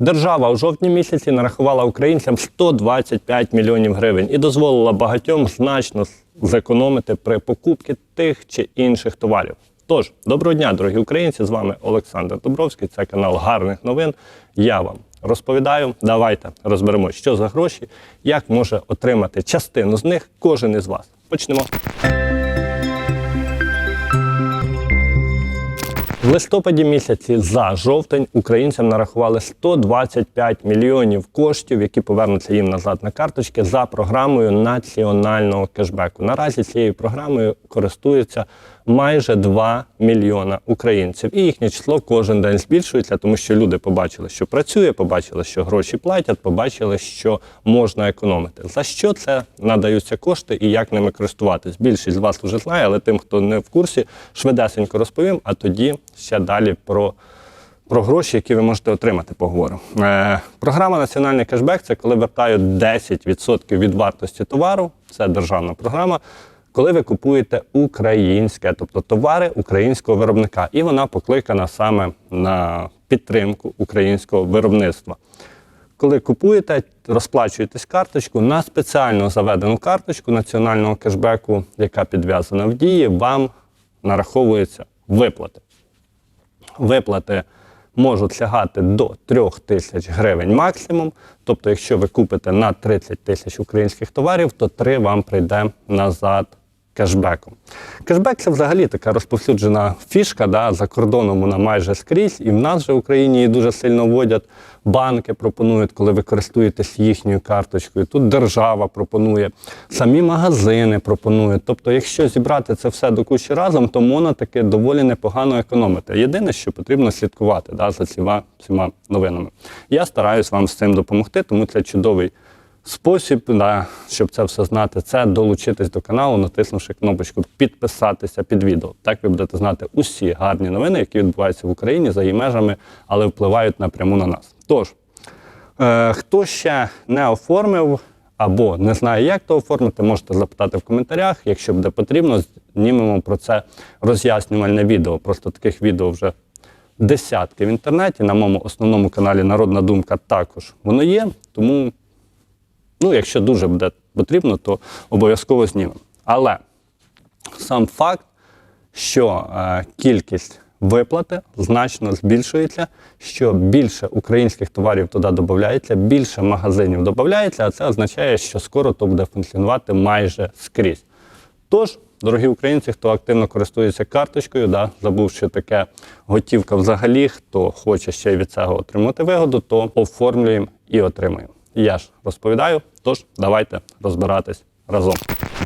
Держава у жовтні місяці нарахувала українцям 125 мільйонів гривень і дозволила багатьом значно зекономити при покупці тих чи інших товарів. Тож, доброго дня, дорогі українці! З вами Олександр Дубровський. Це канал гарних новин. Я вам розповідаю. Давайте розберемо, що за гроші, як може отримати частину з них кожен із вас. Почнемо. В листопаді місяці за жовтень українцям нарахували 125 мільйонів коштів, які повернуться їм назад на карточки за програмою національного кешбеку. Наразі цією програмою користуються майже 2 мільйона українців, і їхнє число кожен день збільшується, тому що люди побачили, що працює, побачили, що гроші платять, побачили, що можна економити. За що це надаються кошти і як ними користуватись? Більшість з вас вже знає, але тим, хто не в курсі, швидесенько розповім, а тоді ще далі про. Про гроші, які ви можете отримати, поговоримо. Е, програма Національний кешбек це коли вертають 10% від вартості товару. Це державна програма. Коли ви купуєте українське, тобто товари українського виробника, і вона покликана саме на підтримку українського виробництва. Коли купуєте, розплачуєтесь карточку на спеціально заведену карточку національного кешбеку, яка підв'язана в дії, вам нараховуються виплати. Виплати можуть сягати до 3 тисяч гривень максимум. Тобто, якщо ви купите на 30 тисяч українських товарів, то 3 вам прийде назад кешбеком. Кешбек це взагалі така розповсюджена фішка, да, за кордоном вона майже скрізь, і в нас же в Україні її дуже сильно вводять. Банки пропонують, коли ви користуєтесь їхньою карточкою. Тут держава пропонує, самі магазини пропонують. Тобто, якщо зібрати це все до кучі разом, то можна таки доволі непогано економити. Єдине, що потрібно слідкувати да, за цими новинами. Я стараюсь вам з цим допомогти, тому це чудовий спосіб, да, щоб це все знати, це долучитись до каналу, натиснувши кнопочку підписатися під відео. Так ви будете знати усі гарні новини, які відбуваються в Україні за її межами, але впливають напряму на нас. Тож, е, хто ще не оформив або не знає, як то оформити, можете запитати в коментарях. Якщо буде потрібно, знімемо про це роз'яснювальне відео. Просто таких відео вже десятки в інтернеті. На моєму основному каналі Народна Думка також воно є. Тому Ну, якщо дуже буде потрібно, то обов'язково знімемо. Але сам факт, що е, кількість виплати значно збільшується, що більше українських товарів туди додається, більше магазинів додається, а це означає, що скоро то буде функціонувати майже скрізь. Тож, дорогі українці, хто активно користується карточкою, да, забувши таке готівка взагалі, хто хоче ще від цього отримати вигоду, то оформлюємо і Я ж розповідаю, тож давайте розбиратись разом.